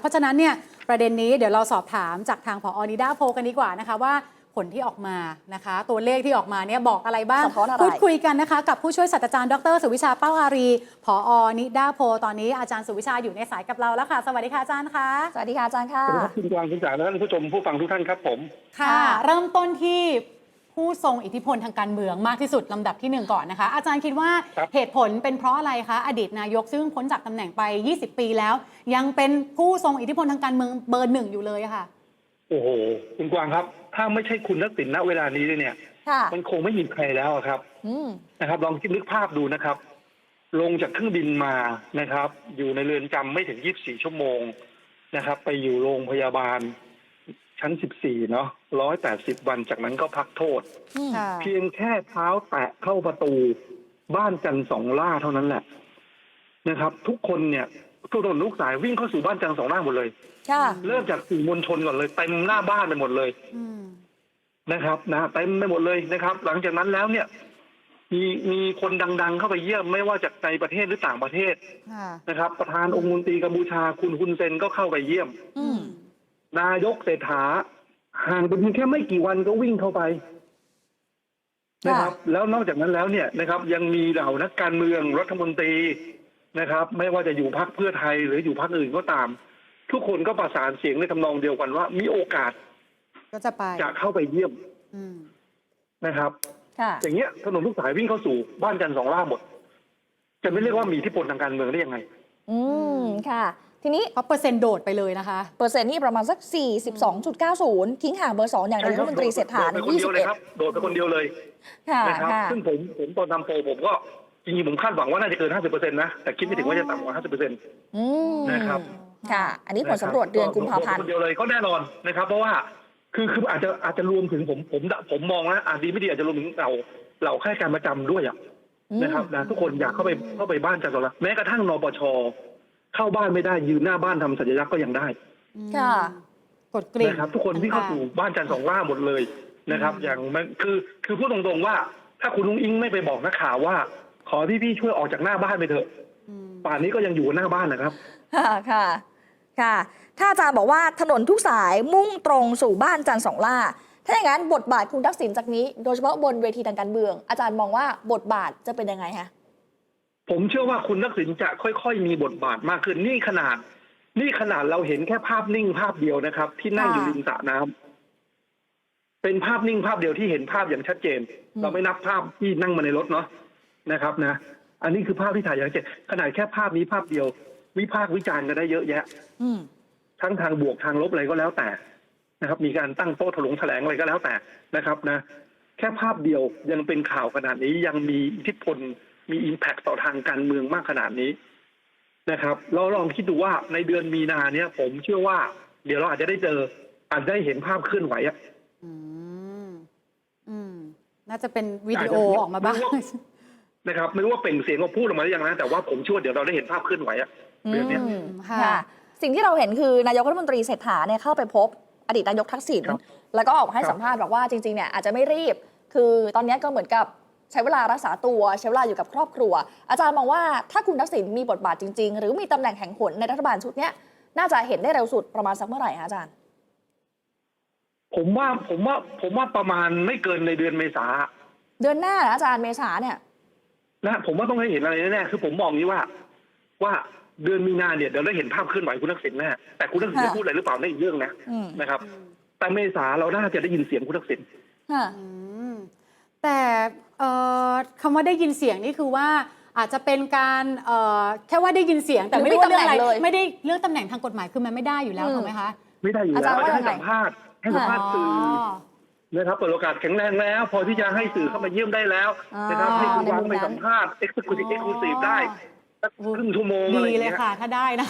เพราะฉะนั้นเนี่ยประเด็นนี้เดี๋ยวเราสอบถามจากทางผอนิดาโพลกันดีกว่านะคะว่าผลที่ออกมานะคะ ตัวเลขที่ออกมาเนี่ยบอกอะไรบ้าง สะท้อนอะไร พูดคุยกันนะคะ กับผู้ช่วยศาสตราจารย์ดรสุวิชาเป้าอารีผอนิดาโพลตอนนี้อาจารย์สุวิชาอยู่ในสายกับเราแล้วค่ะ สวัสดีค่ะอาจารย์คะสวัสดีค่ะอาจารย์ค่ะ สวัสดีครับคุณกวางคุณจ๋าและท่านผู้ชมผู้ฟังทุกท่านครับผม ค่ะค่ะเริ่มต้นที่ ผู้ทรงอิทธิพลทางการเมืองมากที่สุดลำดับที่หนึ่งก่อนนะคะ อาจารย์คิดว่าครับ เหตุผลเป็นเพราะอะไรคะ อดีตนายกซึ่งพ้นจากตำแหน่งไป 20 ปีแล้ว ยังเป็นผู้ทรงอิทธิพลทางการเมืองเบอร์หนึ่งอยู่เลยอะค่ะ โอ้โห คุณกวางครับ ถ้าไม่ใช่คุณทักษิณณเวลานี้เนี่ย ค่ะมันคงไม่มีใครแล้วอะครับ อืมนะครับลองคิดนึกภาพดูนะครับ ลงจากเครื่องบินมานะครับ อยู่ในเรือนจำไม่ถึง 24 ชั่วโมงนะครับ ไปอยู่โรงพยาบาล ชั้น 14 เนาะ180 วันจากนั้นก็พักโทษอืมเพียงแค่เท้าแตะเข้าประตู บ้านจันทร์สองล่าเท่านั้นแหละนะครับ ทุกคนเนี่ยทุกถนนลูกสายวิ่งเข้าสู่บ้านจันทร์สองล่าหมดเลย ค่ะเริ่มจากสื่อมวลชนก่อนเลยเต็มหน้าบ้านไปหมดเลย อืม นะครับนะเต็มไปหมดเลยนะครับ หลังจากนั้นแล้วเนี่ย มีมีคนดัง ๆ เข้าไปเยี่ยมไม่ว่าจากในประเทศหรือต่างประเทศค่ะ นะครับ ประธานองค์มนตรีกัมพูชาคุณคุณเซนก็เข้าไปเยี่ยม อืม นายกเศรษฐาห่างไปเพียงแค่ไม่กี่วันก็วิ่งเข้าไปนะครับ แล้วนอกจากนั้นแล้วเนี่ยนะครับ ยังมีเหล่านักการเมืองรัฐมนตรีนะครับ ไม่ว่าจะอยู่พรรคเพื่อไทยหรืออยู่พรรคอื่นก็ตาม ทุกคนก็ประสานเสียงในทำนองเดียวกันว่า มีโอกาส ก็จะไปจะเข้าไปเยี่ยมอืมนะครับค่ะอย่างเงี้ยถนนทุกสายวิ่งเข้าสู่บ้านจันทร์สองล่าหมด จะไม่เรียกว่ามีอิทธิพลทางการเมืองได้ยังไง อืมค่ะ ทีนี้เพราะเปอร์เซ็นต์โดดไปเลยนะคะ เปอร์เซ็นต์นี่ประมาณสัก 42.90 ทิ้งห่างเบอร์2อย่างนายกรัฐมนตรีเศรษฐาโดดไปคนเดียวเลยครับโดดไปคนเดียวเลย21ค่ะนะครับค่ะซึ่งผมผมตอนทำโพลผมก็จริงๆผมคาดหวังว่าน่าจะเกิน 50%นะ แต่คิดไม่ถึงว่าจะต่ำกว่า 50%อืมนะครับ ค่ะ อันนี้ผลสำรวจเดือนกุมภาพันธ์คนเดียวเลยก็แน่นอนนะครับ เพราะว่าคือคืออาจจะอาจจะรวมถึงผมผมผมมองนะอาจดีไม่ดีอาจจะรวมถึงเราเราข้าราชการประจำด้วยอะนะครับนะทุกคนอยากเข้าไปเข้าไปบ้านจันทร์สองล่าแม้กระทั่งนปช เข้าบ้านไม่ได้ยืนหน้าบ้านทำสัญลักษณ์ก็ยังได้ค่ะ กดกริ่ง นะครับ ทุกคนที่เข้าสู่บ้านจันทร์สองล่าหมดเลยนะครับ อย่างมันคือคือพูดตรงๆว่า ถ้าคุณลุงอิงไม่ไปบอกนักข่าวว่า ขอที่พี่ช่วยออกจากหน้าบ้านไปเถอะอืมป่านนี้ก็ยังอยู่หน้าบ้านนะครับ ค่ะค่ะ ค่ะ ถ้าอาจารย์บอกว่าถนนทุกสายมุ่งตรงสู่บ้านจันทร์สองล่า ถ้าอย่างนั้นบทบาทคุณทักษิณจากนี้ โดยเฉพาะบนเวทีทางการเมือง อาจารย์มองว่าบทบาทจะเป็นยังไงคะ ผมเชื่อว่าคุณทักษิณจะค่อยๆ มีบทบาทมากขึ้นนี่ขนาด นี่ขนาดเราเห็นแค่ภาพนิ่งภาพเดียวนะครับ ที่นั่งอยู่ค่ะริมสระน้ำเป็นภาพนิ่งภาพเดียวที่เห็นภาพอย่างชัดเจนอืมเราไม่นับภาพที่นั่งมาในรถเนาะนะครับ นะ อันนี้คือภาพที่ถ่ายอย่างชัดเจนขนาดแค่ภาพนี้ภาพเดียว วิพากษ์วิจารณ์กันได้เยอะแยะ อืมทั้งทางบวกทางลบอะไรก็แล้วแต่นะครับ มีการตั้งโต๊ะถลงแถลงอะไรก็แล้วแต่นะครับ นะ แค่ภาพเดียวยังเป็นข่าวขนาดนี้ยังมีอิทธิพล มีอิมแพคต่อทางการเมืองมากขนาดนี้นะครับเราลองคิดดูว่าในเดือนมีนาเนี่ย ผมเชื่อว่า เดี๋ยวเราอาจจะได้เจอ อาจจะได้เห็นภาพเคลื่อนไหวอะอืมอืม น่าจะเป็นวิดีโอออกมาบ้างนะครับ ไม่รู้ว่าเป็นเสียงเขาพูดออกมาหรือยังนะแต่ว่าผมเชื่อว่าเดี๋ยวเราได้เห็นภาพเคลื่อนไหวอะเดือนเนี้ยอืมค่ะค่ะ สิ่งที่เราเห็นคือนายกรัฐมนตรีเศรษฐาเนี่ยเข้าไปพบอดีตนายกทักษิณครับแล้วก็ออกมาให้ครับสัมภาษณ์บอกว่าจริงๆเนี่ยอาจจะไม่รีบ คือตอนนี้ก็เหมือนกับ ใช้เวลารักษาตัวใช้เวลาอยู่กับครอบครัว อาจารย์มองว่าถ้าคุณทักษิณมีบทบาทจริง ๆ หรือมีตำแหน่งแห่งหนในรัฐบาลชุดเนี้ยน่าจะเห็นได้เร็วสุดประมาณสักเมื่อไหร่คะอาจารย์ ผมว่าผมว่าผมว่าประมาณไม่เกินในเดือนเมษาเดือนหน้านะอาจารย์เมษาเนี่ยนะผมว่าต้องได้เห็นอะไรแน่ๆคือผมมองนี้ว่า ว่าเดือนมีนาเนี่ยเดี๋ยวได้เห็นภาพเคลื่อนไหวคุณทักษิณแน่แต่คุณทักษิณจะค่ะพูดอะไรหรือเปล่านั่นอีกเรื่องนะอืมนะครับ แต่เมษาเราน่าจะได้ยินเสียงคุณทักษิณค่ะอืม แต่เอ่อคำว่าได้ยินเสียงนี่คือว่าอาจจะเป็นการเอ่อแค่ว่าได้ยินเสียงแต่ไม่รู้ว่าเรื่องอะไรหรือมีตำแหน่งเลยไม่ได้เรื่องตำแหน่งทางกฎหมายคือมันไม่ได้อยู่แล้วอืมถูกไหมคะไม่ได้อยู่อาแล้จารย์วว่าจะให้ยังไงสัมภาษณ์ให้สัมภาษณ์สื่อนะครับเปิดโอกาสแข็งแรงแล้ว พอที่จะให้สื่อเข้ามาเยี่ยมได้แล้วอ๋อนะครับให้คุณวางในมุมไปนั้นสัมภาษณ์เอ็กซ์คลูซีฟเอ็กซ์คลูซีฟได้ สักครึ่งชั่วโมงอะไรดีอย่างเลยเงี้ยค่ะ ถ้าได้นะ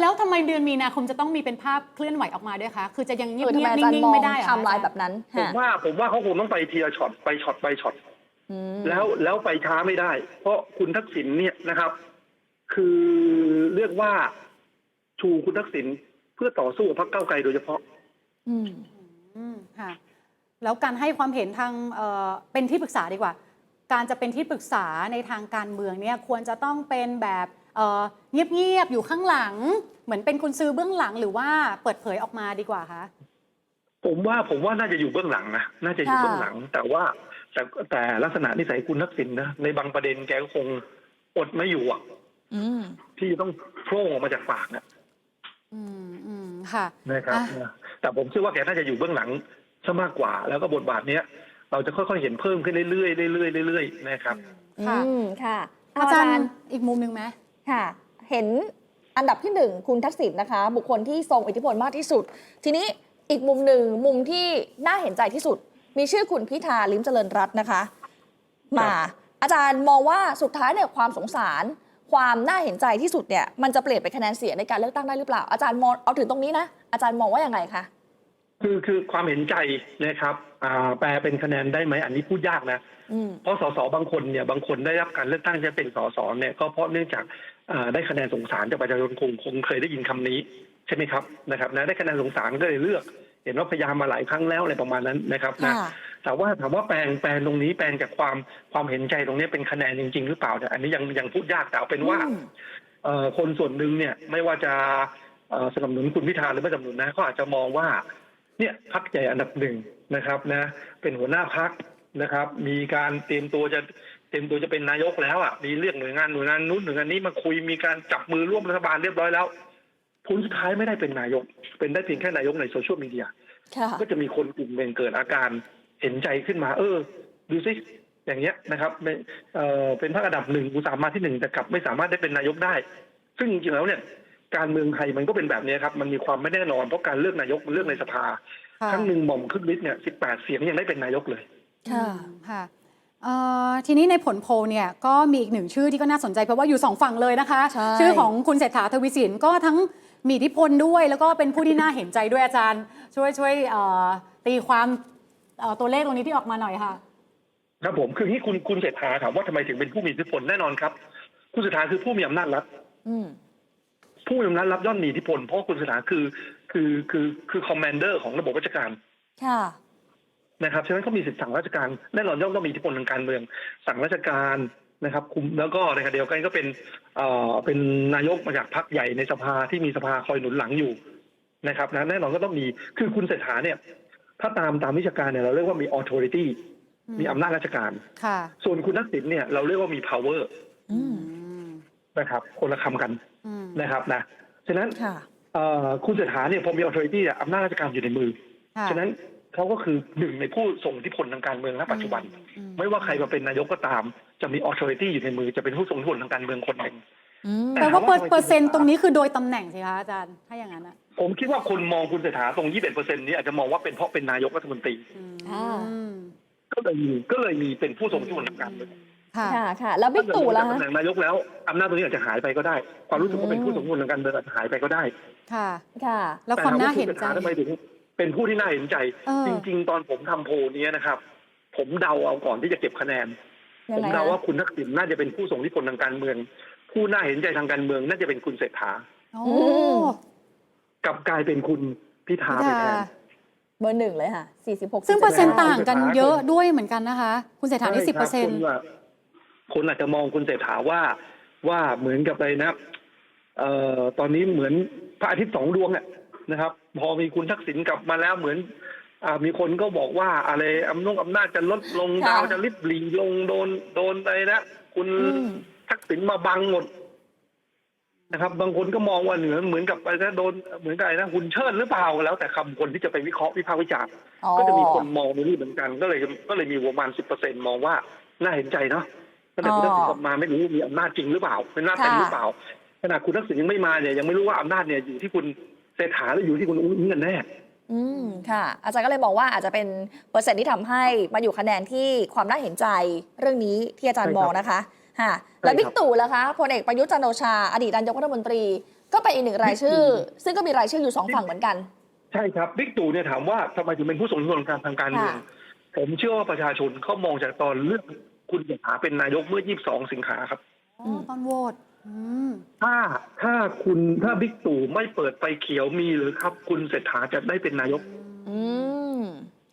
แล้วทำไมเดือนมีนาคมจะต้องมีเป็นภาพเคลื่อนไหวออกมาด้วยคะคือจะยังเงียบเออทำเงีไมยบอาจารย์นิ่งมองๆไม่ได้เหรอไทม์ไลน์แบบนั้นผมค่ะว่าผมว่าเขาคงต้องไปทีละช็อตไปช็อตไปช็อต อืม แล้วแล้วไปช้าไม่ได้ เพราะคุณทักษิณเนี่ยนะครับ คือเรียกว่าชูคุณทักษิณเพื่อต่อสู้กับพรรคเก้าวไกลโดยเฉพาะ อืมอืมค่ะ แล้วการให้ความเห็นทางเอ่อเป็นที่ปรึกษาดีกว่า การจะเป็นที่ปรึกษาในทางการเมืองเนี่ยควรจะต้องเป็นแบบเอ่อเงียบๆอยู่ข้างหลัง เหมือนเป็นคุณซื้อเบื้องหลังหรือว่าเปิดเผยออกมาดีกว่าคะผมว่าผมว่าน่าจะอยู่เบื้องหลังนะน่าจะอยู่ค่ะเบื้องหลัง แต่ว่าแต่แต่ลักษณะนิสัยคุณทักษิณนะในบางประเด็นแกก็คงอดไม่อยู่อะอืมที่จะต้องโผล่ออกมาจากปากนะอืมอืมค่ะนะครับอะนะแต่ผมเชื่อว่าแกน่าจะอยู่เบื้องหลังซะมากกว่า แล้วก็บทบาทเนี้ย เราจะค่อยๆเห็นเพิ่มขึ้นเรื่อยๆเรื่อยๆเรื่อยๆนะครับ ค่ะ อืมค่ะเอาจารย์อีกมุมหนึ่งไหม ค่ะ เห็นอันดับที่หนึ่งคุณทักษิณนะคะ บุคคลที่ทรงอิทธิพลมากที่สุด ทีนี้อีกมุมหนึ่งมุมที่น่าเห็นใจที่สุด มีชื่อคุณพิธาลิ้มเจริญรัตน์นะคะ มา อาจารย์มองว่าสุดท้ายเนี่ยความสงสาร ความน่าเห็นใจที่สุดเนี่ยมันจะเปลี่ยนเป็นคะแนนเสียงในการเลือกตั้งได้หรือเปล่าอาจารย์มองเอาถึงตรงนี้นะอาจารย์มองว่ายังไงคะ คือคือความเห็นใจนะครับอ่าแปลเป็นคะแนนได้ไหมอันนี้พูดยากนะอืมเพราะสสบางคนเนี่ยบางคนได้รับการเลือกตั้งจะเป็นสสเนี่ยก็เพราะเนื่องจากอ่าได้คะแนนสงสารจากประชาชนคงคงเคยได้ยินคำนี้ใช่ไหมครับนะครับนะได้คะแนนสงสารก็เลยเลือก เห็นว่าพยายามมาหลายครั้งแล้วอะไรประมาณนั้นนะครับนะค่ะแต่ว่าถามว่าแปลงแปลงตรงนี้แปลงจากความความเห็นใจตรงนี้เป็นคะแนนจริง ๆ หรือเปล่าเนี่ยอันนี้ยังยังพูดยากแต่เอาเป็นว่าอืมเอ่อคนส่วนหนึ่งเนี่ยไม่ว่าจะเอ่อสนับสนุนคุณพิธาหรือไม่สนับสนุนนะก็อาจจะมองว่า เนี่ยพักใหญ่อันดับหนึ่งนะครับนะเป็นหัวหน้าพักนะครับ มีการเตรียมตัวจะเตรียมตัวจะเป็นนายกแล้วอะมีเรียกหน่วยงานหน่วยงานนู้นหน่วยงานนี้มาคุยมีการจับมือร่วมรัฐบาลเรียบร้อยแล้วผลสุดท้ายไม่ได้เป็นนายก เป็นได้เพียงแค่นายกในโซเชียลมีเดียค่ะก็จะมีคนกลุ่มหนึ่งเกิดอาการเห็นใจขึ้นมา เออ ดูสิอย่างเงี้ยนะครับไม่เอ่อเป็นพรรคอันดับหนึ่งอุตสาหมาที่หนึ่งแต่กลับไม่สามารถได้เป็นนายกได้ ซึ่งจริงๆแล้วเนี่ย การเมืองไทยมันก็เป็นแบบนี้ครับ มันมีความไม่แน่นอนเพราะการเลือกนายกมันเลือกในสภาค่ะครั้งหนึ่งหม่อมขึ้นลิสต์เนี่ยสิบแปดเสียงยังได้เป็นนายกเลยค่ะอืมค่ะเอ่อทีนี้ในผลโพลเนี่ยก็มีอีกหนึ่งชื่อที่ก็น่าสนใจเพราะว่าอยู่สองฝั่งเลยนะคะใช่ชื่อของคุณเศรษฐาทวีสินก็ทั้งมีอิทธิพลด้วย แล้วก็เป็นผู้ที่น่าเห็นใจด้วยอาจารย์ ช่วยช่วยเอ่อตีความเอ่อตัวเลขตรงนี้ที่ออกมาหน่อยค่ะ ครับผมคือที่คุณคุณเศรษฐาถามว่าทำไมถึงเป็นผู้มีอิทธิพลแน่นอนครับ คุณเศรษฐาคือผู้มีอำนาจรัฐอืม ผู้มีอำนาจรัฐย่อมมีอิทธิพลเพราะคุณเศรษฐาคือคือคือคือคอมมานเดอร์ของระบบราชการค่ะนะครับฉะนั้นเขามีสิทธิสั่งราชการแน่นอนย่อมต้องมีอิทธิพลทางการเมือง สั่งราชการนะครับคุมแล้วก็ในขณะเดียวกันก็เป็นเอ่อเป็นนายกมาจากพรรคใหญ่ในสภาที่มีสภาคอยหนุนหลังอยู่นะครับนะแน่นอนก็ต้องมีคือคุณเศรษฐาเนี่ย ถ้าตามตามวิชาการเนี่ยเราเรียกว่ามี authority อืมมีอำนาจราชการค่ะส่วนคุณทักษิณเนี่ยเราเรียกว่ามี power อืมอืมนะครับ คนละคำกันอืม นะครับนะฉะนั้นค่ะเอ่อคุณเศรษฐาเนี่ยพอมี authority อะอำนาจราชการอยู่ในมือค่ะฉะนั้นเขาก็คือหนึ่งในผู้ส่งอิทธิพลทางการเมืองณปัจจุบันอืมไม่ว่าใครมาเป็นนายกก็ตาม จะมี authority อยู่ในมือจะเป็นผู้ทรงอิทธิพลทางการเมืองคนหนึ่งอืมแต่แปลว่าเปอร์ถามว่าเปอร์เซ็นต์ตรงนี้คือโดยตำแหน่งสิคะอาจารย์ถ้าอย่างนั้นอะผมคิดว่าคนมองคุณเศรษฐาตรง 21เปอร์เซ็นต์นี้อาจจะมองว่าเป็นเพราะเป็นนายกรัฐมนตรีอืมอ่าก็เลยมีก็เลยมีเป็นผู้ทรงอิทธิพลทางการเมือง ค่ะค่ะค่ะ แล้วบิ๊กตู่ถ้าล่ะเกิดคะตำแหน่งนายกแล้วอำนาจตรงนี้อาจจะหายไปก็ได้ ความรู้สึกว่าเป็นผู้ทรงอิทธิพลทางการเมืองอาจจะหายไปก็ได้ ค่ะค่ะ แล้วความน่าเห็นแต่ใจถามว่าคุณเศรษฐาทำไมถึงเป็นผู้ที่น่าเห็นใจเออจริง ๆ ตอนผมทำโพลเนี้ยนะครับ ผมเดาเอาก่อนที่จะเก็บคะแนนยัผงมไงเดาคะว่าคุณทักษิณน่าจะเป็นผู้ทรงอิทธิพลทางการเมือง ผู้น่าเห็นใจทางการเมืองน่าจะเป็นคุณเศรษฐาโอ้มกลับกลายเป็นคุณพิธาพิไปแทธานเบอร์หนึ่งเลยค่ะ46ซึ่งเปอร์เซ็นต์47ต่างกันเยอะด้วยเหมือนกันนะคะ คุณเศรษฐานี่สิบเปอร์เซ็นต์ใช่ คบคนคนอาจจะมองคุณเศรษฐาว่าว่าเหมือนกับอะไรนะเอ่อตอนนี้เหมือนพระอาทิตย์สองดวงอะนะครับ พอมีคุณทักษิณกลับมาแล้วเหมือนอ่ามีคนก็บอกว่าอะไรอำนงอำนาจจะลดลงค่ะ ดาวจะริบหลีลงโดนโดนอะไรนะคุณอืมทักษิณมาบังหมดนะครับ บางคนก็มองว่าเหนือเหมือนกับอะไรนะโดนเหมือนกับอะไรนะหุ่นเชิดหรือเปล่าแล้วแต่คำคนที่จะไปวิเคราะห์วิพากษ์วิจารณ์ อ๋อก็จะมีคนมองในนี้เหมือนกัน ก็เลยก็เลยมีประมาณสิบเปอร์เซ็นมองว่าน่าเห็นใจเนาะ ขณะคุณทักษิณกลับมาไม่รู้มีอำนาจจริงหรือเปล่าเป็นอำนาจเต็มหรือเปล่าขณะคุณทักษิณยังไม่มาเนี่ยยังไม่รู้ว่าอำนาจเนี่ยอยู่ที่คุณเศรษฐาหรืออยู่ที่คุณอุ้งอิงกันแน่อืมค่ะ อาจารย์ก็เลยบอกว่าอาจจะเป็นเปอร์เซ็นต์ที่ทำให้มาอยู่คะแนนที่ความน่าเห็นใจเรื่องนี้ที่อาจารย์ใช่มครับองนะคะค่ะแล้วใช่ครับบิ๊กตู่ล่ะคะพลเอกประยุทธ์จันทร์โอชา อดีตนายกรัฐมนตรี ก็เป็นอีกหนึ่งรายชื่อ ซึ่งก็มีรายชื่ออยู่สองฝั่งเหมือนกัน ใช่ครับบิ๊กตู่เนี่ยถามว่าทำไมถึงเป็นผู้ทรงอิทธิพลทางการเมืองค่ะผมเชื่อว่าประชาชนเขามองจากตอนเลือก คุณเศรษฐาเป็นนายกเมื่อ 22 สิงหาครับ อ๋อตอนโหวตอืมถ้าถ้าคุณถ้าบิ๊กตู่ไม่เปิดไฟเขียวมีหรือครับ คุณเศรษฐาจะได้เป็นนายกอืม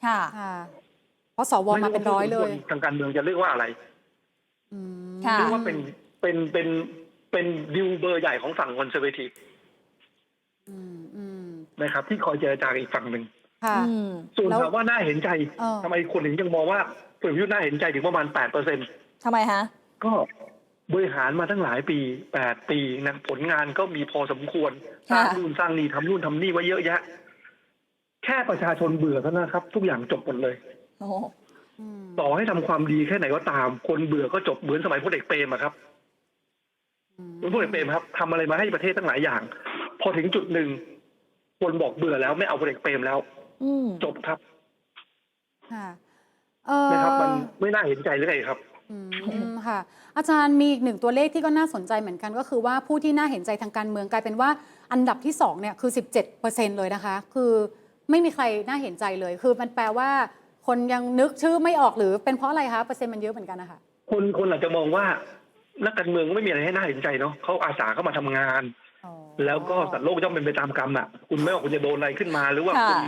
ค่ะ ค่ะ เพราะสวมาเป็นร้อยเลยทางการเมืองจะเรียกว่าอะไรอืมค่ะ เรียกว่าเป็นเป็นเป็นเป็นเป็นดิวเบอร์ใหญ่ของฝั่งคอนเซอร์เวทีฟอืมอืมนะครับ ที่คอยเจรจากับอีกฝั่งหนึ่งค่ะ อืม ส่วนแล้ว ถามว่าน่าเห็นใจเออทำไมคนถึงยังมองว่า ผลประยุทธ์น่าเห็นใจถึงประมาณแปดเปอร์เซ็นทำไมฮะ ก็บริหารมาตั้งหลายปีแปดปีนะผลงานก็มีพอสมควรสค่ะร้างนู่นสร้างนี่ทำนู่นทำนี่ไว้เยอะแยะ แค่ประชาชนเบื่อเท่านั้นนะครับ ทุกอย่างจบหมดเลยโอ้โหอืมต่อให้ทำความดีแค่ไหนก็ตาม คนเบื่อก็จบเหมือนสมัยพลเอกเปรมอะครับอืมเหมือนพลเอกเปรมครับทำอะไรมาให้ประเทศตั้งหลายอย่าง พอถึงจุดหนึ่งคนบอกเบื่อแล้วไม่เอาพลเอกเปรมแล้วอืมจบครับค่ะ เออนะครับ มันไม่น่าเห็นใจหรือไงครับ อืมค่ะ อาจารย์มีอีกหนึ่งตัวเลขที่ก็น่าสนใจเหมือนกันก็คือว่าผู้ที่น่าเห็นใจทางการเมืองกลายเป็นว่าอันดับที่สองเนี่ยคือ 17%เลยนะคะ คือไม่มีใครน่าเห็นใจเลย คือมันแปลว่า คนยังนึกชื่อไม่ออกหรือเป็นเพราะอะไรคะเปอร์เซ็นต์มันเยอะเหมือนกันนะคะ คนคนอาจจะมองว่านักการเมืองก็ไม่มีอะไรให้น่าเห็นใจเนาะเขาอาสาเข้ามาทำงาน อ๋อ แล้วก็สัตว์โลกย่อมเป็นไปตามกรรมอะ คุณไม่ว่าคุณจะโดนอะไรขึ้นมา หรือว่าค่ะ คุณ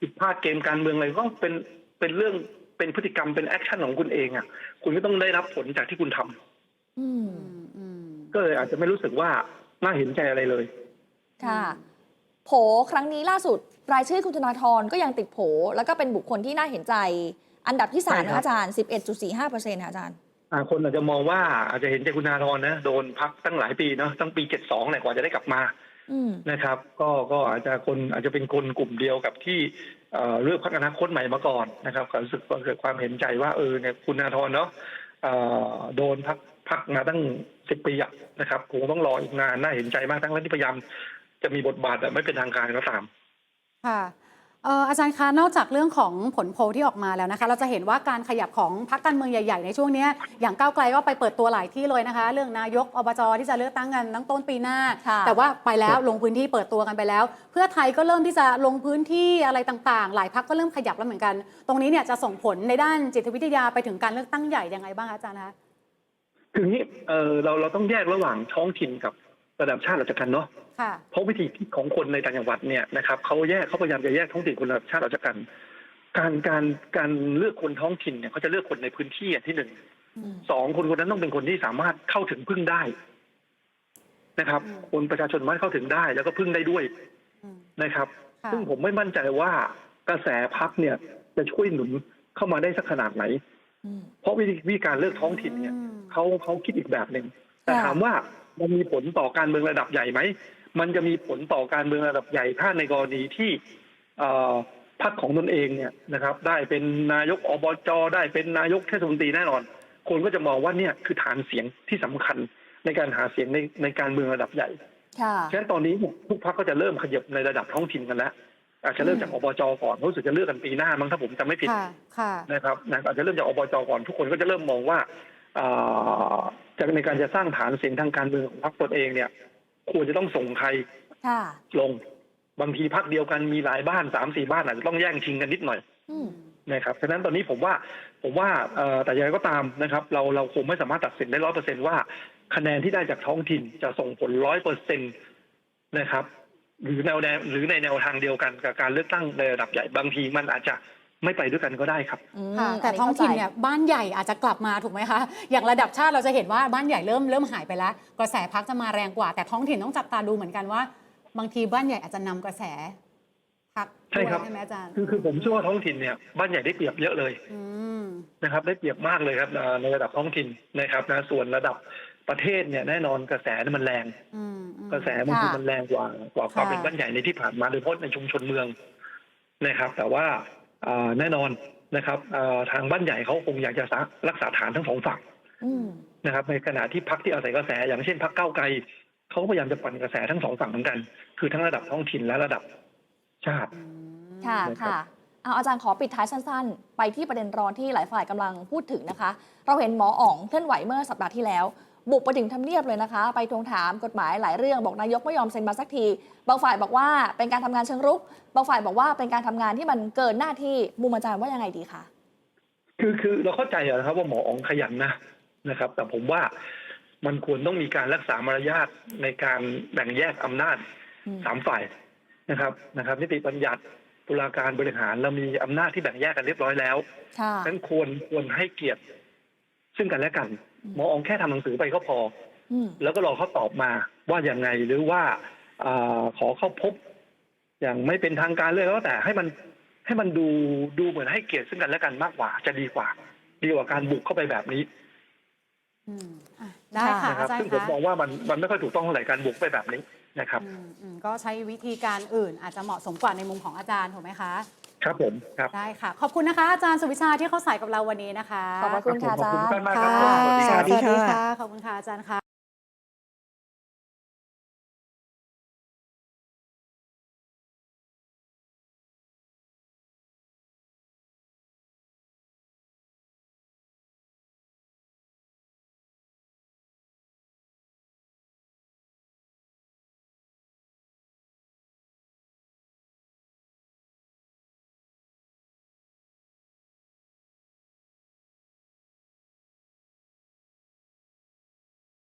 ผิดพลาดเกมการเมืองอะไรก็เป็นเป็นเรื่อง เป็นพฤติกรรมเป็นแอคชั่นของคุณเองอะ คุณก็ต้องได้รับผลจากที่คุณทำอืมอืมอืมก็เลยอาจจะไม่รู้สึกว่าน่าเห็นใจอะไรเลย ค่ะโผครั้งนี้ล่าสุด รายชื่อคุณธนาธรก็ยังติดโผแล้วก็เป็นบุคคลที่น่าเห็นใจ อันดับที่สามใช่ครับนะอาจารย์11.45เปอร์เซ็นต์อาจารย์อ่าคนอาจจะมองว่าอาจจะเห็นใจคุณนาธรนะโดนพักตั้งหลายปีเนาะตั้งปีเจ็ดสองเนี่ยกว่าจะได้กลับมาอืมนะครับ ก็ก็อาจจะคนอาจจะเป็นคนกลุ่มเดียวกับที่ เลือกพักอนาคตใหม่มาก่อนนะครับก็รู้สึกว่าเกิดความเห็นใจว่าเออเนี่ยคุณนาธรเนาะโดนพักพักมาตั้งสิบปีอะนะครับคงต้องรออีกนานน่าเห็นใจมากทั้งที่พยายามจะมีบทบาทแบบไม่เป็นทางการก็ตาม ค่ะ อ่ออาจารย์คะ นอกจากเรื่องของผลโพลที่ออกมาแล้วนะคะ เราจะเห็นว่าการขยับของพรรคการเมืองใหญ่ ๆ ในช่วงเนี้ยอย่างก้าวไกลก็ไปเปิดตัวหลายที่เลยนะคะ เรื่องนายกอบจที่จะเลือกตั้งกันตั้งต้นปีหน้าค่ะแต่ว่าไปแล้วลงพื้นที่เปิดตัวกันไปแล้ว เพื่อไทยก็เริ่มที่จะลงพื้นที่อะไรต่างๆ หลายพรรคก็เริ่มขยับแล้วเหมือนกัน ตรงนี้เนี่ยจะส่งผลในด้านจิตวิทยาไปถึงการเลือกตั้งใหญ่ยังไงบ้างคะอาจารย์คะคืออย่างนี้เออเราเราต้องแยกระหว่างท้องถิ่นกับ ระดับชาติออกจากกันเนาะค่ะเพราะวิธีคิดของคนในต่างจังหวัดเนี่ยนะครับเขาแยกเขาพยายามจะแยกท้องถิ่นคนระดับชาติออกจากกัน การการการเลือกคนท้องถิ่นเนี่ยเขาจะเลือกคนในพื้นที่อันที่หนึ่งอืมสองคนคนนั้นต้องเป็นคนที่สามารถเข้าถึงพึ่งได้นะครับอืมคนประชาชนสามารถเข้าถึงได้ แล้วก็พึ่งได้ด้วยอืมนะครับค่ะซึ่งผมไม่มั่นใจว่ากระแสพักเนี่ย จะช่วยหนุนเข้ามาได้สักขนาดไหนอืมเพราะวิธีวิธีการเลือกท้องถิ่นเนี่ยอืมเขาเขาคิดอีกแบบหนึ่งแต่ค่ะถามว่า มันมีผลต่อการเมืองระดับใหญ่ไหม มันจะมีผลต่อการเมืองระดับใหญ่ถ้าในกรณีที่เอ่อพรรคของตนเองเนี่ยนะครับ ได้เป็นนายกอบจได้เป็นนายกเทศมนตรีแน่นอน คนก็จะมองว่าเนี่ยคือฐานเสียงที่สำคัญในการหาเสียงในในการเมืองระดับใหญ่ค่ะฉะนั้นตอนนี้เนี่ยทุกพรรคก็จะเริ่มขยับในระดับท้องถิ่นกันแล้วอาจจะเริ่มจากอบจก่อนรู้สึกจะเลือกกันปีหน้ามั้งถ้าผมจำไม่ผิดค่ะค่ะนะครับนะอาจจะเริ่มจากอบจก่อนทุกคนก็จะเริ่มมองว่าอ่า จากในการจะสร้างฐานเสียงทางการเมืองของพรรคตนเองเนี่ย ควรจะต้องส่งใครค่ะลงบางทีพรรคเดียวกันมีหลายบ้านสามสี่บ้านอาจจะต้องแย่งชิงกันนิดหน่อยอืมนะครับฉะนั้นตอนนี้ผมว่าผมว่าเอ่อแต่ยังไงก็ตามนะครับ เราเราคงไม่สามารถตัดสินได้ร้อยเปอร์เซ็นว่า คะแนนที่ได้จากท้องถิ่นจะส่งผลร้อยเปอร์เซ็นตนะครับ หรือแนวแนวหรือในแนวทางเดียวกันกับการเลือกตั้งในระดับใหญ่บางทีมันอาจจะ ไม่ไปด้วยกันก็ได้ครับ อืมค่ะแต่นนี้ท้องถิ่นข้าใจเนี่ยบ้านใหญ่อาจจะกลับมาถูกไหมคะ อย่างระดับชาติเราจะเห็นว่าบ้านใหญ่เริ่มเริ่มหายไปแล้ว กระแสพักจะมาแรงกว่า แต่ท้องถิ่นต้องจับตาดูเหมือนกันว่า บางทีบ้านใหญ่อาจจะนำกระแสพักใช่ครับ ใช่ไหมอาจารย์คือคือผมเชื่อว่าท้องถิ่นเนี่ยบ้านใหญ่ได้เปรียบเยอะเลยอืมนะครับ ได้เปรียบมากเลยครับเอ่อในระดับท้องถิ่นนะครับนะส่วนระดับประเทศเนี่ยแน่นอนกระแสเนี่ยมันแรง อืมอืมกระแสบางทีค่ะ มันแรงกว่ากว่าความค่ะ เป็นบ้านใหญ่ในที่ผ่านมาโดยเฉพาะในชุมชนเมืองนะครับ แต่ว่าอ่า แน่นอนนะครับอ่าทางบ้านใหญ่เขาคงอยากจะรักษาฐานทั้งสองฝั่งอืมนะครับ ในขณะที่พักที่อาศัยกระแส อย่างเช่นพักเก้าวไกลเขาก็พยายามจะปั่นกระแสทั้งสองฝั่งเหมือนกัน คือทั้งระดับท้องถิ่นและระดับชาติอืมค่ะนะครับค่ะเอาอาจารย์ขอปิดท้ายสั้น ๆ ไปที่ประเด็นร้อนที่หลายฝ่ายกำลังพูดถึงนะคะ เราเห็นหมออ๋องเคลื่อนไหวเมื่อสัปดาห์ที่แล้ว บุกไปถึงทำเนียบเลยนะคะ ไปทวงถามกฎหมายหลายเรื่องบอกนายกไม่ยอมเซ็นมาสักที บางฝ่ายบอกว่าเป็นการทำงานเชิงรุก บางฝ่ายบอกว่าเป็นการทำงานที่มันเกินหน้าที่มุมอาจารย์ว่ายังไงดีคะคือคือเราเข้าใจอะนะครับว่าหมออ๋องขยันนะนะครับ แต่ผมว่ามันควรต้องมีการรักษามารยาทในการแบ่งแยกอำนาจอืมสามฝ่ายนะครับนะครับ นิติบัญญัติตุลาการบริหารเรามีอำนาจที่แบ่งแยกกันเรียบร้อยแล้วค่ะนั้นควรควรให้เกียรติซึ่งกันและกันห มออ๋องแค่ทำหนังสือไปก็พออืมแล้วก็รอเขาตอบมาว่าอย่างไงหรือว่าอาขอเข้าพบ อย่างไม่เป็นทางการเลยแล้วแต่ให้มันให้มันดูดูเหมือนให้เกียรติซึ่งกันและกันมากกว่า จะดีกว่า ดีกว่าการบุกเข้าไปแบบนี้อืมอะได้ค่ะนะครับอาจารซึ่งย์ผมคะมองว่ามันมันไม่ค่อยถูกต้องเท่าไหร่การบุกไปแบบนี้นะครับอืมอืมก็ใช้วิธีการอื่นอาจจะเหมาะสมกว่าในมุมของอาจารย์ถูกไหมคะ ครับผมครับ ได้ค่ะ ขอบคุณนะคะ อาจารย์สุวิชาที่เข้าสายกับเราวันนี้นะคะ ขอบพระคุณค่ะอาขอบจารคุณย์มากๆคค่ะรับผมสวัสดีครับ สวัสดีค่ะ ขอบคุณค่ะอาจารย์ค่ะ